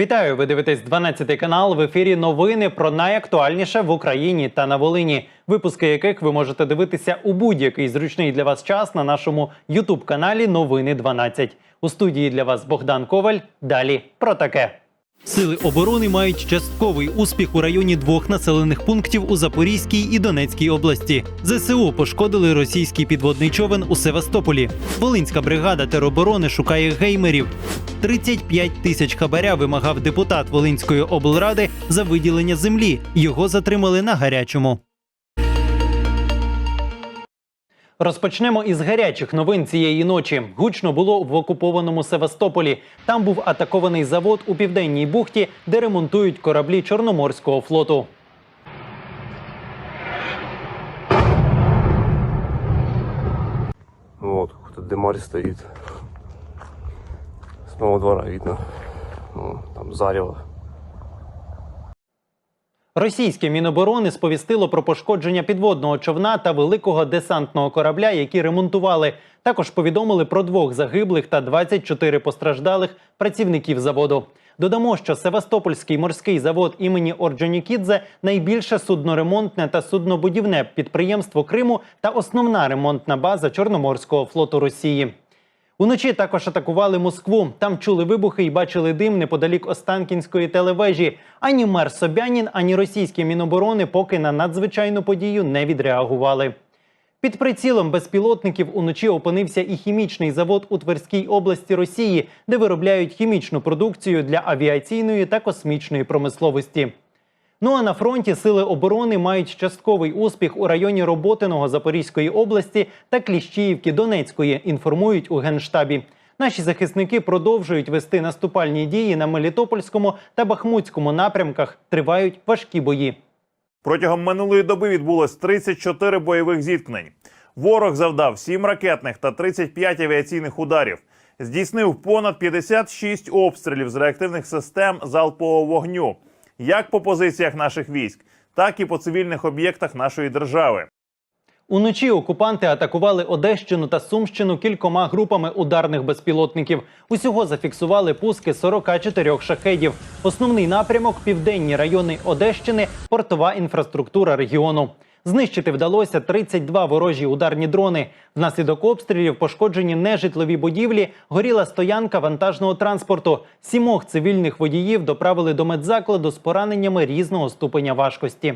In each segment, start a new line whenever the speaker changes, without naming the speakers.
Вітаю! Ви дивитесь 12 канал. В ефірі новини про найактуальніше в Україні та на Волині. Випуски яких ви можете дивитися у будь-який зручний для вас час на нашому Ютуб каналі Новини 12. У студії для вас Богдан Коваль. Далі про таке. Сили оборони мають частковий успіх у районі двох населених пунктів у Запорізькій і Донецькій області. ЗСУ пошкодили російський підводний човен у Севастополі. Волинська бригада тероборони шукає геймерів. 35 тисяч хабаря вимагав депутат Волинської облради за виділення землі. Його затримали на гарячому. Розпочнемо із гарячих новин цієї ночі. Гучно було в окупованому Севастополі. Там був атакований завод у південній бухті, де ремонтують кораблі Чорноморського флоту.
Вот, какой-то демарь стоит. С двора видно. Ну, там зарево.
Російське міноборони сповістило про пошкодження підводного човна та великого десантного корабля, які ремонтували. Також повідомили про двох загиблих та 24 постраждалих працівників заводу. Додамо, що Севастопольський морський завод імені Орджонікідзе найбільше судноремонтне та суднобудівне підприємство Криму та основна ремонтна база Чорноморського флоту Росії. Уночі також атакували Москву. Там чули вибухи і бачили дим неподалік Останкінської телевежі. Ані мер Собянін, ані російські міноборони поки на надзвичайну подію не відреагували. Під прицілом безпілотників уночі опинився і хімічний завод у Тверській області Росії, де виробляють хімічну продукцію для авіаційної та космічної промисловості. Ну а на фронті сили оборони мають частковий успіх у районі Роботиного Запорізької області та Кліщіївки Донецької. Інформують у генштабі. Наші захисники продовжують вести наступальні дії на Мелітопольському та Бахмутському напрямках. Тривають важкі бої.
Протягом минулої доби відбулось 34 бойових зіткнень. Ворог завдав 7 ракетних та 35 авіаційних ударів. Здійснив понад 56 обстрілів з реактивних систем залпового вогню, як по позиціях наших військ, так і по цивільних об'єктах нашої держави.
Уночі окупанти атакували Одещину та Сумщину кількома групами ударних безпілотників. Усього зафіксували пуски 44 шахедів. Основний напрямок південні райони Одещини, портова інфраструктура регіону. Знищити вдалося 32 ворожі ударні дрони. Внаслідок обстрілів пошкоджені нежитлові будівлі, горіла стоянка вантажного транспорту. Сімох цивільних водіїв доправили до медзакладу з пораненнями різного ступеня важкості.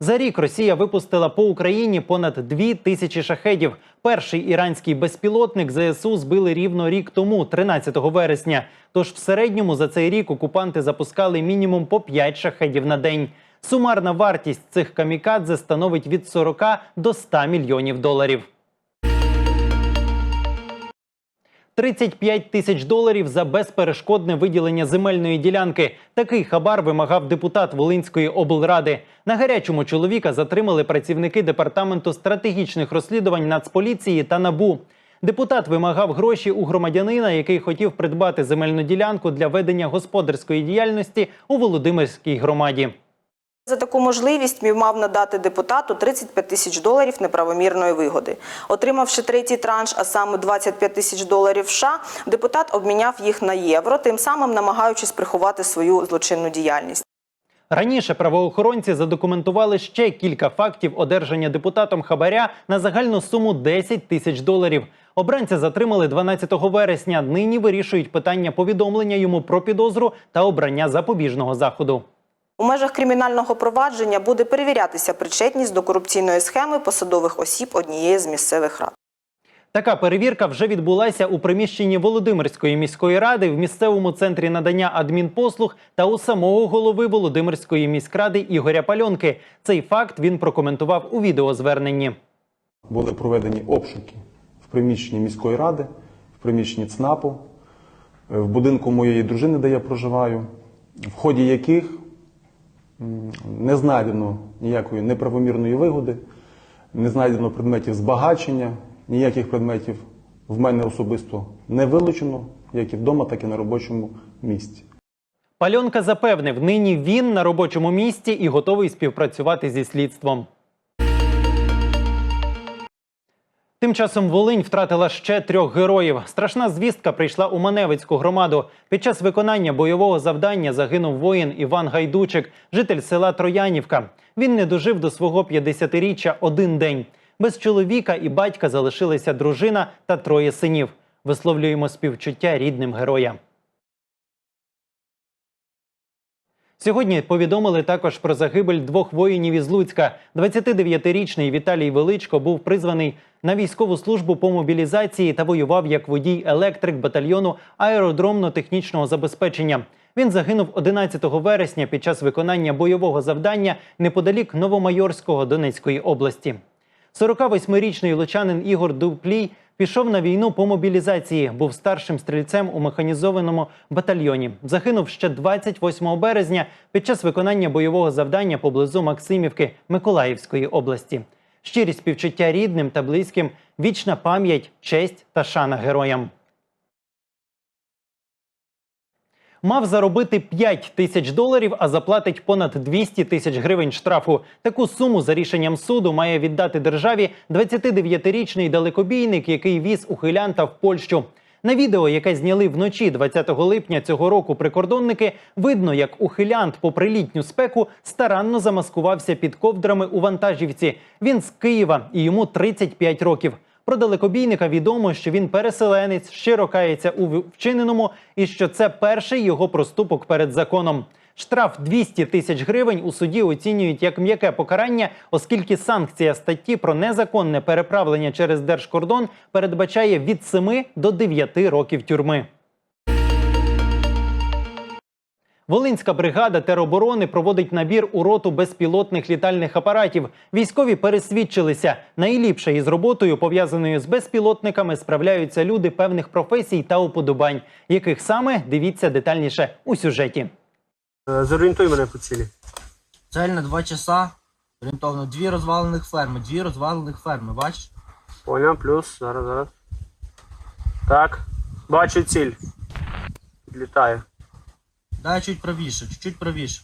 За рік Росія випустила по Україні понад дві тисячі шахедів. Перший іранський безпілотник ЗСУ збили рівно рік тому, 13 вересня. Тож в середньому за цей рік окупанти запускали мінімум по 5 шахедів на день. Сумарна вартість цих камікадзе становить від 40 до 100 мільйонів доларів. 35 тисяч доларів за безперешкодне виділення земельної ділянки. Такий хабар вимагав депутат Волинської облради. На гарячому чоловіка затримали працівники департаменту стратегічних розслідувань Нацполіції та НАБУ. Депутат вимагав гроші у громадянина, який хотів придбати земельну ділянку для ведення господарської діяльності у Володимирській громаді.
За таку можливість мів мав надати депутату 35 тисяч доларів неправомірної вигоди. Отримавши третій транш, а саме 25 тисяч доларів США, депутат обміняв їх на євро, тим самим намагаючись приховати свою злочинну діяльність.
Раніше правоохоронці задокументували ще кілька фактів одержання депутатом хабаря на загальну суму 10 тисяч доларів. Обранця затримали 12 вересня. Нині вирішують питання повідомлення йому про підозру та обрання запобіжного заходу.
У межах кримінального провадження буде перевірятися причетність до корупційної схеми посадових осіб однієї з місцевих рад.
Така перевірка вже відбулася у приміщенні Володимирської міської ради в місцевому центрі надання адмінпослуг та у самого голови Володимирської міськради Ігоря Пальонки. Цей факт він прокоментував у відеозверненні.
були проведені обшуки в приміщенні міської ради, в приміщенні ЦНАПу, в будинку моєї дружини, де я проживаю, в ході яких не знайдено ніякої неправомірної вигоди, не знайдено предметів збагачення, ніяких предметів в мене особисто не вилучено, як і вдома, так і на робочому місці.
Пальонка запевнив, нині він на робочому місці і готовий співпрацювати зі слідством. Тим часом Волинь втратила ще трьох героїв. Страшна звістка прийшла у Маневицьку громаду. Під час виконання бойового завдання загинув воїн Іван Гайдучик, житель села Троянівка. Він не дожив до свого 50-річчя один день. Без чоловіка і батька залишилися дружина та троє синів. Висловлюємо співчуття рідним героям. Сьогодні повідомили також про загибель двох воїнів із Луцька. 29-річний Віталій Величко був призваний на військову службу по мобілізації та воював як водій-електрик батальйону аеродромно-технічного забезпечення. Він загинув 11 вересня під час виконання бойового завдання неподалік Новомайорського Донецької області. 48-річний лучанин Ігор Дуплій пішов на війну по мобілізації, був старшим стрільцем у механізованому батальйоні. Загинув ще 28 березня під час виконання бойового завдання поблизу Максимівки Миколаївської області. Щирі співчуття рідним та близьким, вічна пам'ять, честь та шана героям. Мав заробити 5 тисяч доларів, а заплатить понад 200 тисяч гривень штрафу. Таку суму за рішенням суду має віддати державі 29-річний далекобійник, який віз ухилянта в Польщу. На відео, яке зняли вночі 20 липня цього року прикордонники, видно, як ухилянт, попри літню спеку, старанно замаскувався під ковдрами у вантажівці. Він з Києва і йому 35 років. Про далекобійника відомо, що він переселенець, щиро кається у вчиненому, і що це перший його проступок перед законом. Штраф 200 тисяч гривень у суді оцінюють як м'яке покарання, оскільки санкція статті про незаконне переправлення через держкордон передбачає від 7 до 9 років тюрми. Волинська бригада тероборони проводить набір у роту безпілотних літальних апаратів. Військові пересвідчилися. Найліпше із роботою, пов'язаною з безпілотниками, справляються люди певних професій та уподобань, яких саме дивіться детальніше у сюжеті.
Е, Зорієнтуй мене по цілі.
Цель на 2 часа. Орієнтовно дві розвалених ферми. Дві розвалених ферми, бачиш?
Поняв, плюс. Зараз, зараз. Так. Бачу ціль. Підлітає.
Дай чуть правіше, чуть правіше.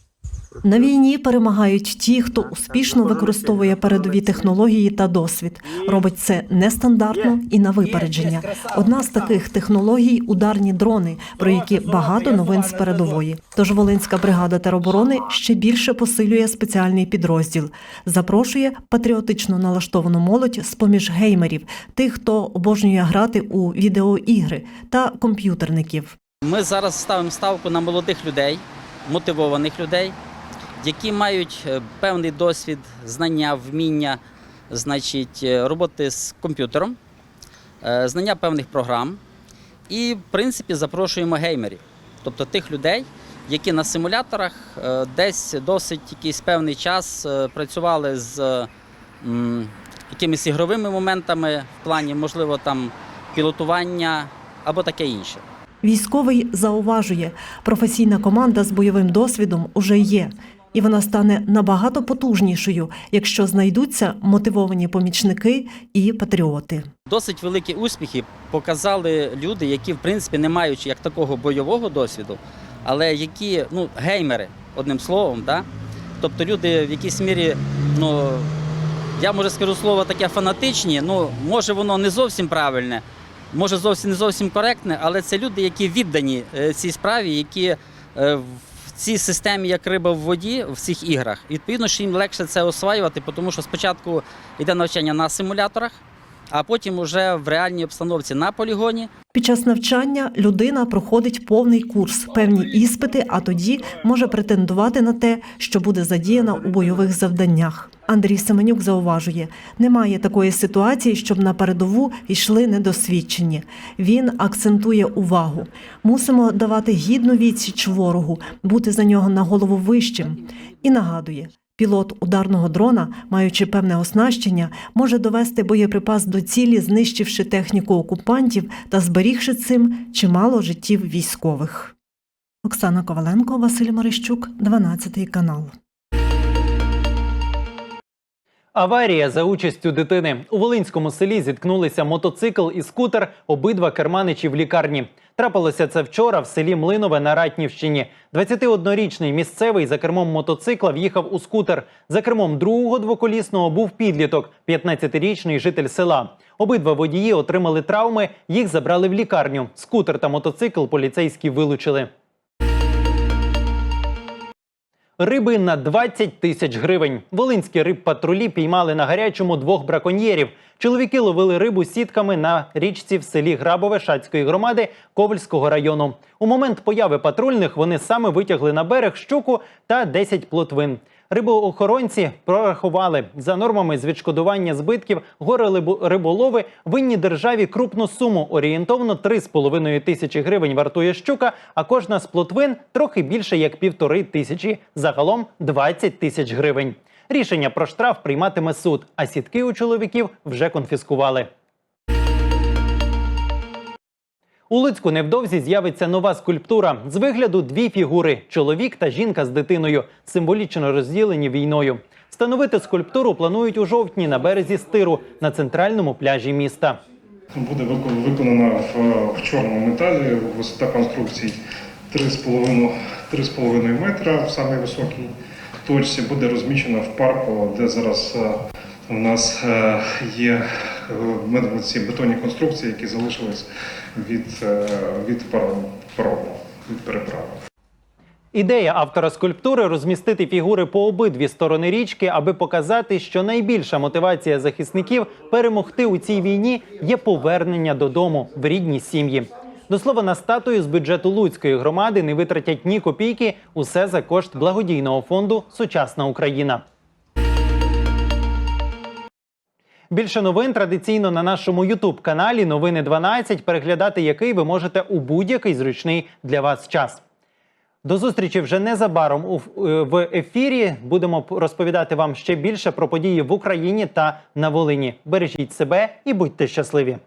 На війні перемагають ті, хто успішно використовує передові технології та досвід. Робить це нестандартно і на випередження. Одна з таких технологій ударні дрони, про які багато новин з передової. Тож Волинська бригада тероборони ще більше посилює спеціальний підрозділ. Запрошує патріотично налаштовану молодь з поміж геймерів, тих, хто обожнює грати у відеоігри та комп'ютерників.
Ми зараз ставимо ставку на молодих людей, мотивованих людей, які мають е, певний досвід, знання, вміння, значить, е, роботи з комп'ютером, е, знання певних програм. І, в принципі, запрошуємо геймерів, тобто тих людей, які на симуляторах десь досить якийсь певний час працювали з якимись ігровими моментами в плані, можливо, там пілотування або таке інше.
Військовий зауважує, професійна команда з бойовим досвідом уже є, і вона стане набагато потужнішою, якщо знайдуться мотивовані помічники і патріоти.
Досить великі успіхи показали люди, які, в принципі, не маючи як такого бойового досвіду, але які ну, геймери, одним словом, да? тобто люди в якійсь мірі, ну, я може скажу слово таке фанатичні, ну, може воно не зовсім правильне, може зовсім не зовсім коректне, але це люди, які віддані е, цій справі, які е, в цій системі, як риба в воді, в цих іграх. Відповідно, що їм легше це осваювати, тому що спочатку йде навчання на симуляторах, а потім уже в реальній обстановці на полігоні.
Під час навчання людина проходить повний курс, певні іспити, а тоді може претендувати на те, що буде задіяна у бойових завданнях. Андрій Семенюк зауважує, немає такої ситуації, щоб на передову йшли недосвідчені. Він акцентує увагу. Мусимо давати гідну відсіч ворогу, бути за нього на голову вищим. І нагадує. Пілот ударного дрона, маючи певне оснащення, може довести боєприпас до цілі, знищивши техніку окупантів та зберігши цим чимало життів військових. Оксана Коваленко, Василь Марищук, 12 канал.
Аварія за участю дитини у Волинському селі зіткнулися мотоцикл і скутер. Обидва керманичі в лікарні. Трапилося це вчора в селі Млинове на Ратнівщині. 21-річний місцевий за кермом мотоцикла в'їхав у скутер. За кермом другого двоколісного був підліток, 15-річний житель села. Обидва водії отримали травми. Їх забрали в лікарню. Скутер та мотоцикл поліцейські вилучили. Риби на 20 тисяч гривень. Волинські рибпатрулі піймали на гарячому двох браконьєрів. Чоловіки ловили рибу сітками на річці в селі Грабове Шацької громади Ковальського району. У момент появи патрульних вони саме витягли на берег щуку та 10 плотвин. Рибоохоронці прорахували за нормами з відшкодування збитків горе риболови винні державі крупну суму орієнтовно 3,5 тисячі гривень вартує щука, а кожна з плотвин трохи більше як півтори тисячі. Загалом 20 тисяч гривень. Рішення про штраф прийматиме суд, а сітки у чоловіків вже конфіскували. У Луцьку невдовзі з'явиться нова скульптура. З вигляду дві фігури чоловік та жінка з дитиною, символічно розділені війною. Встановити скульптуру планують у жовтні на березі стиру на центральному пляжі міста.
Буде вико- виконана в, чорному металі, висота конструкції 3,5 3,5 метра в самій високій точці. Буде розміщена в парку, де зараз е, у нас е, є е, ці бетонні конструкції, які залишились від, е, від парому, від переправи.
Ідея автора скульптури розмістити фігури по обидві сторони річки, аби показати, що найбільша мотивація захисників перемогти у цій війні є повернення додому в рідні сім'ї. До слова, на статую з бюджету Луцької громади не витратять ні копійки. Усе за кошт благодійного фонду Сучасна Україна. Більше новин традиційно на нашому Ютуб каналі Новини 12, переглядати який ви можете у будь-який зручний для вас час. До зустрічі вже незабаром е, в ефірі. Будемо розповідати вам ще більше про події в Україні та на Волині. Бережіть себе і будьте щасливі!